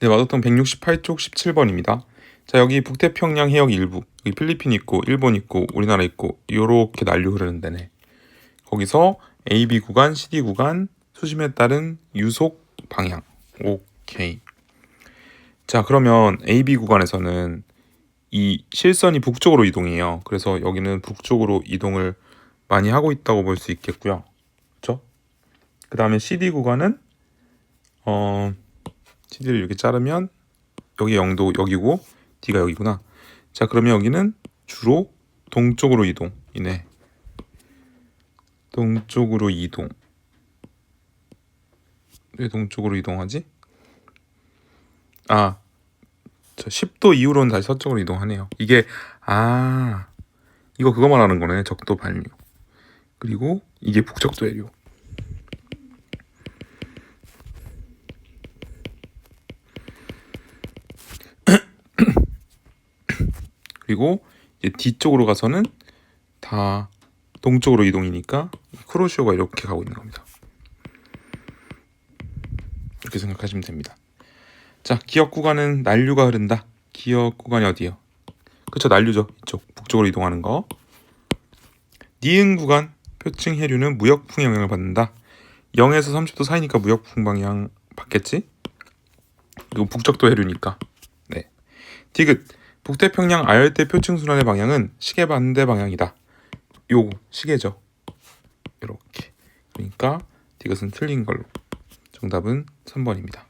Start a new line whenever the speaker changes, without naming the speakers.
네, 마도통 168쪽 17번입니다. 자, 여기 북태평양 해역 일부, 여기 필리핀 있고, 일본 있고, 우리나라 있고, 요렇게 난류 흐르는 데네. 거기서 AB 구간, CD 구간, 수심에 따른 유속 방향. 오케이. 자, 그러면 AB 구간에서는 이 실선이 북쪽으로 이동해요. 그래서 여기는 북쪽으로 이동을 많이 하고 있다고 볼 수 있겠고요. 그렇죠? 그 다음에 CD 구간은 어 CD를 이렇게 자르면 여기 0도 여기고 D가 여기구나. 자 그러면 여기는 주로 동쪽으로 이동이네. 동쪽으로 이동. 왜 동쪽으로 이동하지? 아, 저 10도 이후로는 다시 서쪽으로 이동하네요. 이게 아 이거 그거 말하는 거네. 적도 반류. 그리고 이게 북적도 해류. 그리고 이제 뒤쪽으로 가서는 다 동쪽으로 이동이니까 크로시오가 이렇게 가고 있는 겁니다. 이렇게 생각하시면 됩니다. 자, 기억 구간은 난류가 흐른다. 기억 구간이 어디요? 그쵸, 난류죠. 이쪽 북쪽으로 이동하는 거. 니은 구간 표층 해류는 무역풍 영향을 받는다. 0에서 30도 사이니까 무역풍 방향 받겠지? 이거 북적도 해류니까. 네. 디귿 북태평양 아열대 표층 순환의 방향은 시계 반대 방향이다. 요 시계죠. 이렇게. 그러니까 디귿은 틀린 걸로. 정답은 3번입니다.